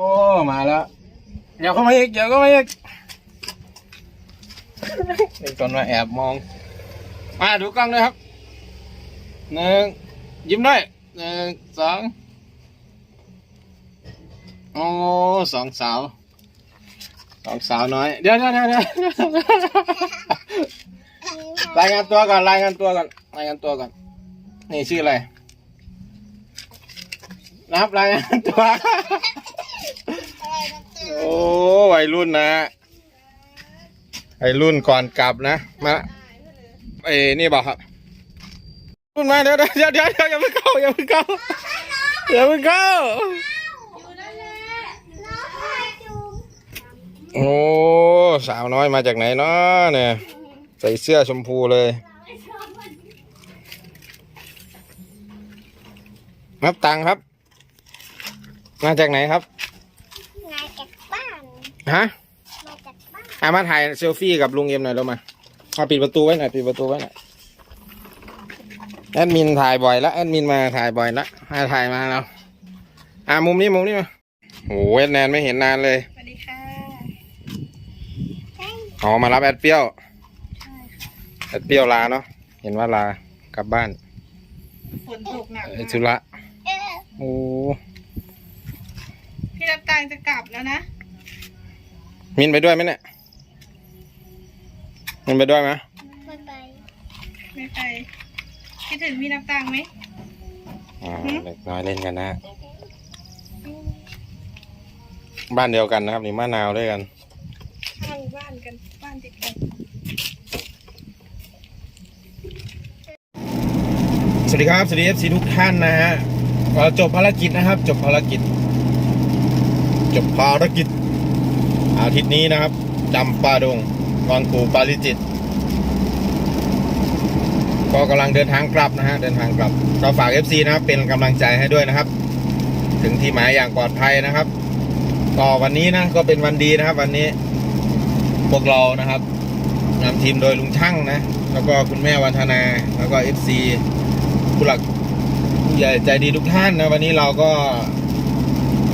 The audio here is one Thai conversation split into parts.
โอ้ มาแล้วเดี๋ยวเข้ามาอีกเดี๋ยวเข้ามาอีกนี่ก่อนมาแอบมอง มาดูกล้องเลยครับหนึ่งยิ้มด้วยหนึ่งสองโอ้สองสาวสองสาวน้อย เดี๋ยวเดี๋ยวเดี๋ยวเดี๋ยวรายงานตัวก่อนรายงานตัวก่อนรายงานตัวก่อนนี่ชื่ออะไรนับรายงานตัว โอ้วัยรุ่นนะวัยรุ่นก่อนกลับนะ มาไอ้นี่บอกครับ รุ่นมาเดี๋ยวเดี๋ยวเดี๋ยวเดี๋ยวอย่าเพิ่งเข้าอย่าเพิ่งเข้าอย่าเพิ่งเข้าโอ้สาวน้อยมาจากไหนเนาะเนี่ยใส่เสื้อชมพูเลยนับตังครับ มาจากไหนครับ ฮะมาจากบ้านอะมาถ่ายเซลฟี่กับลุงเอ็มหน่อยเรามาเอาปิดประตูไว้หน่อยปิดประตูไว้หน่อยแอดมินถ่ายบ่อยแล้วแอดมินมาถ่ายบ่อยแล้วมาถ่ายมาแล้วอะมุมนี้มุมนี้มาโอ้แอดแนนไม่เห็นนานเลยสวัสดีค่ะอ๋อมารับแอดเปรี้ยวแอดเปรี้ยวลาเนาะเห็นว่าลากลับบ้านฝนตกหนักไอ้มากธุระเออโอ้พี่รับตังค์จะกลับแล้วนะ มินไปด้วยไหมเนี่ยมินไปด้วยไหมไม่ไปไม่ไปคิดถึงพี่นับตังค์ไหมอ่าเด็กน้อยเล่นกันนะ บ้านเดียวกันนะครับนี่มะนาวด้วยกันข้างบ้านกันบ้านติดกันสวัสดีครับสวัสดีเอฟซีทุกท่านนะฮะก็จบภารกิจนะครับ จบภารกิจ จบภารกิจ อาทิตย์นี้นะครับจำปาดงวังปูปาริจิต ก็กำลังเดินทางกลับนะฮะเดินทางกลับก็ฝาก FC นะครับ เป็นกำลังใจให้ด้วยนะครับ ถึงที่หมายอย่างปลอดภัยนะครับก็วันนี้นะก็เป็นวันดีนะครับ วันนี้พวกเรานะครับนำทีมโดยลุงช่างนะ แล้วก็คุณแม่วันธนา แล้วก็ FC ผู้หลักผู้ใหญ่ใจดีทุกท่านนะ วันนี้เราก็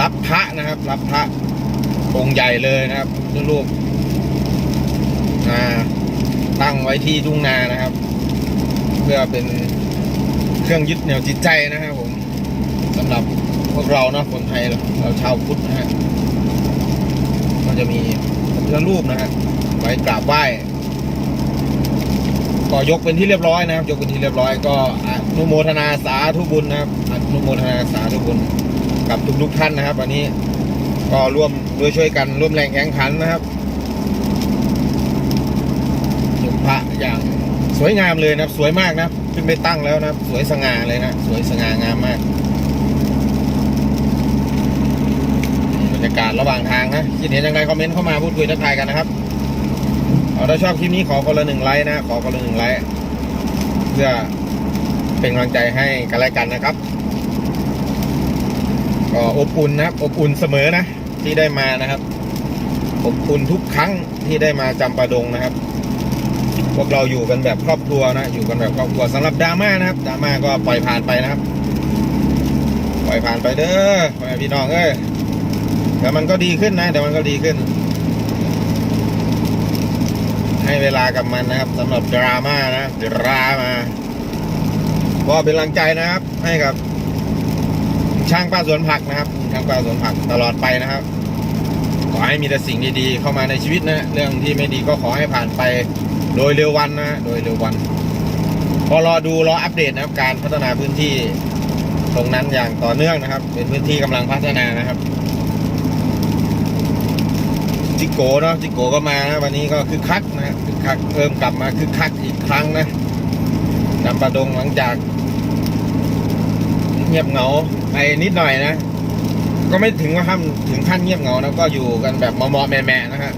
รับพระนะครับ รับพระ องค์ใหญ่เลยนะครับรูปอ่าตั้งไว้ที่ทุ่งนานะครับ เพื่อเป็นเครื่องยึดเหนี่ยวจิตใจนะครับผมสำหรับพวกเราเนาะคนไทยเราชาวพุทธนะฮะก็จะมีพระรูปนะฮะไว้กราบไหว้ก็ยกเป็นที่เรียบร้อยนะครับ ยกเป็นที่เรียบร้อยก็อนุโมทนาสาธุบุญนะครับอนุโมทนาสาธุบุญกับทุกๆท่านนะครับวันนี้ ก็ร่วมด้วยช่วยกันร่วมแรงแข่งขันนะครับยกพระอย่างสวยงามเลยนะครับสวยมากนะขึ้นไปตั้งแล้วนะสวยสง่าเลยนะสวยสง่างามมากบรรยากาศระหว่างทางนะคิดเห็นยังไงคอมเมนต์เข้ามาพูดคุยทักทายกันนะครับเอาถ้าชอบคลิปนี้ขอคนละหนึ่งไลค์นะขอคนละหนึ่งไลค์เพื่อเป็นกำลังใจให้กันและกันนะครับก็อบอุ่นนะอบอุ่นเสมอนะ ที่ได้มานะครับขอบอุ่นทุกครั้งที่ได้มาจำปาดงนะครับ พวกเราอยู่กันแบบครอบครัวนะ อยู่กันแบบครอบครัวสำหรับดราม่านะครับดราม่าก็ปล่อยผ่านไปนะครับ ปล่อยผ่านไปเด้อพ่อแม่พี่น้องเอ้ยเดี๋ยวมันก็ดีขึ้นนะเดี๋ยวมันก็ดีขึ้น ให้เวลากับมันนะครับสำหรับดราม่านะดรามาก็เป็นกำลังใจนะครับ ให้กับ ช่างป้าสวนผักนะครับ ช่างป้าสวนผักตลอดไปนะครับ ขอให้มีแต่สิ่งดีๆเข้ามาในชีวิตนะ เรื่องที่ไม่ดีก็ขอให้ผ่านไปโดยเร็ววันนะ โดยเร็ววัน พอรอดูรออัปเดตนะครับ การพัฒนาพื้นที่ตรงนั้นอย่างต่อเนื่องนะครับ เป็นพื้นที่กำลังพัฒนานะครับ จิโก้เนาะจิโก้ก็มานะวันนี้ก็คือคักนะคือคักเริ่มกลับมาคือคักอีกครั้งนะจำปาดงหลังจาก เงียบเหงาไปนิดหน่อยนะ ก็ไม่ถึงว่าขั้นถึงขั้นเงียบเหงานะก็อยู่กันแบบมอๆแม่ๆนะฮะ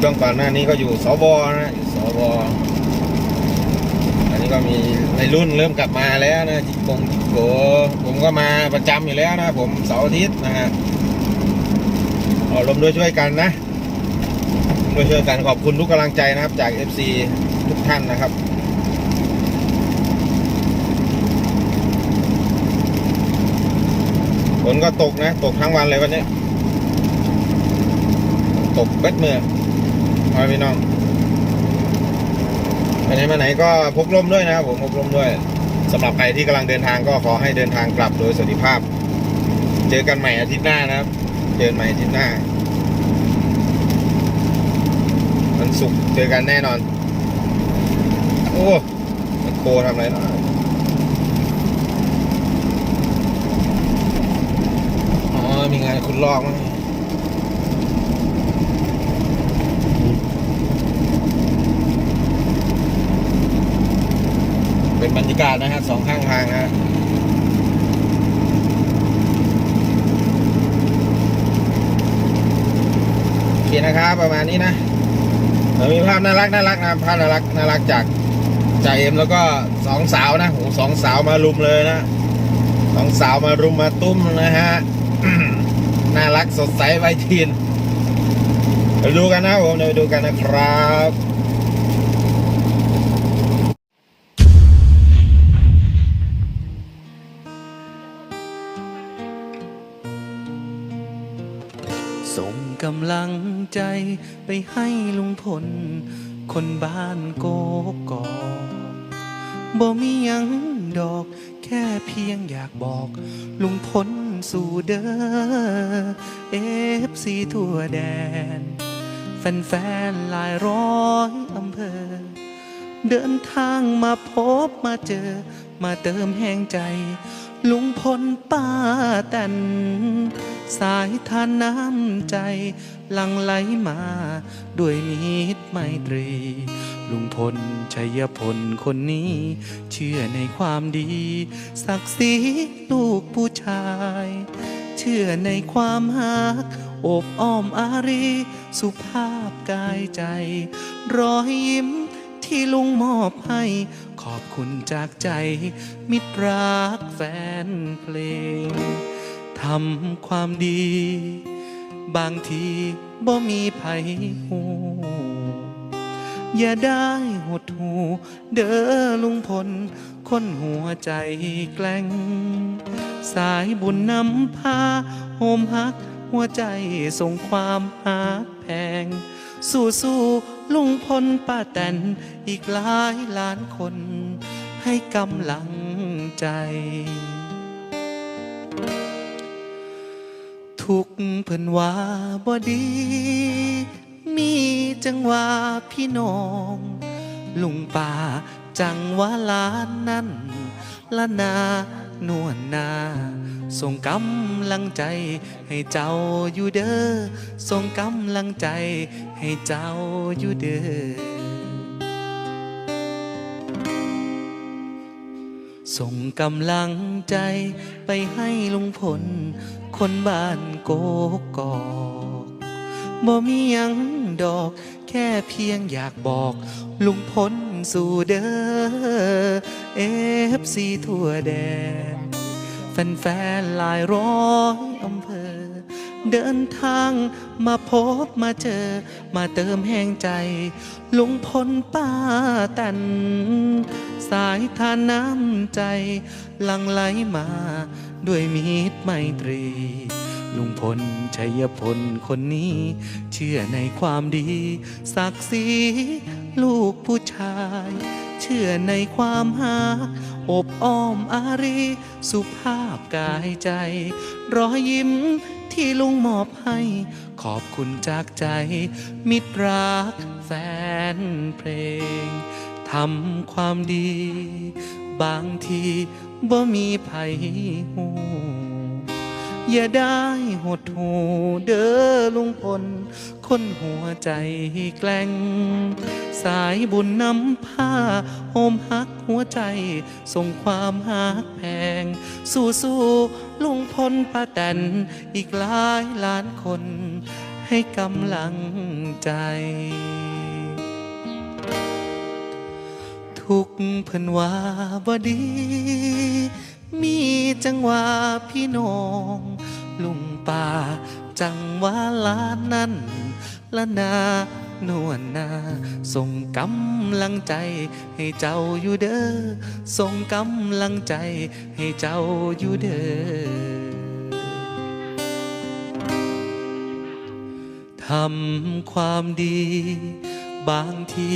ช่วงก่อนหน้านี้ก็อยู่สบนะอยู่สบอันนี้ก็มีในรุ่นเริ่มกลับมาแล้วนะจิกงจิโกผมก็มาประจำอยู่แล้วนะผมเสาร์อาทิตย์นะฮะเอารวมด้วยช่วยกันนะด้วยช่วยกันขอบคุณทุกกำลังใจนะครับจาก FC ทุกท่านนะครับ นก็ตกนะ ตกทั้งวันเลยวันนี้ ตกเบ็ดเมื่อเอาพี่น้องไปไหนมาไหนก็พกร่มด้วยนะครับผมพกร่มด้วยสำหรับใครที่กำลังเดินทางก็ขอให้เดินทางกลับโดยสวัสดิภาพ เจอกันใหม่อาทิตย์หน้านะครับ เจอกันใหม่อาทิตย์หน้าวันศุกร์เจอกันแน่นอน โอ้มันโคทำอะไรเนาะอ๋อ มีงาน คุณลองเป็นบรรยากาศนะฮะสองข้างทางนะฮะโอเคนะครับประมาณนี้นะเดี๋ยวมีภาพน่ารักน่ารักนะภาพน่ารักน่ารักจากจ่าเอ็มแล้วก็สองสาวนะโหสองสาวมารุมเลยนะสองสาวมารุมมาตุ้มนะฮะ น่ารักสดใสไวทีนไปดูกันนะผมเดี๋ยวไปดูกันนะครับส่งกำลังใจไปให้ลุงพล คนบ้านโกกอกบ่มียังดอก แค่เพียงอยากบอก ลุงพล สู่เด้อเอฟซีทั่วแดน แฟนๆหลายร้อยอำเภอ เดินทางมาพบมาเจอ มาเติมแห่งใจ ลุงพลป้าแตนสายทานน้ำใจ หลังไหลมา ด้วยมิตรไมตรี ลุงพลชัยพลคนนี้ เชื่อในความดี ศักดิ์ศรีลูกผู้ชาย เชื่อในความหักอบอ้อมอารี สุภาพกายใจ รอยยิ้มที่ลุงมอบให้ ขอบคุณจากใจ มิตรรักแฟนเพลงทำความดี บางทีบ่มีไผหู อย่าได้หดหู เด้อลุงพล คนหัวใจแกล้ง สายบุญนำพาโฮมฮัก หัวใจส่งความหักแพง สู้สู้ลุงพลป้าแตน อีกหลายล้านคน ให้กำลังใจ ทุกเพิ่นว่าบ่ดี มีจังหว่าพี่น้อง ลุงป่าจังหว่าลานนั้นละนานวลนา ส่งกำลังใจให้เจ้าอยู่เด้อ ส่งกำลังใจให้เจ้าอยู่เด้อส่งกำลังใจไปให้ลุงพล คนบ้านโกกอกบ่มียัง ดอก แค่เพียงอยากบอก ลุงพลสู่เด้อเอฟซีทั่วแดนแฟนๆหลายร้อยอำเภอ เดินทางมาพบมาเจอ มาเติมแห่งใจ ลุงพลป้าตัน สายทานน้ำใจ หลังไหลมาด้วยมิตรไมตรี ลุงพลชัยพลคนนี้ เชื่อในความดีศักดิ์ศรีลูกผู้ชาย เชื่อในความหา อบอ้อมอารี สุภาพกายใจ รอยยิ้มที่ลุงมอบให้ ขอบคุณจากใจ มิตรรักแฟนเพลงทำความดี บางทีบ่มีไผหู อย่าได้หดหูเด้อลุงพล คนหัวใจแกล้ง สายบุญนำผ้าโฮมฮักหัวใจ ส่งความฮักแพง สู้สู้ลุงพลป้าแตนอีกหลายล้านคน ให้กำลังใจทุกเพิ่นว่าบ่ดี มีจังหว่าพี่น้อง ลุงป่า จังหว่าลานนั้นละนานวลนาส่งกำลังใจให้เจ้าอยู่เด้อส่งกำลังใจให้เจ้าอยู่เด้อทำความดี บางที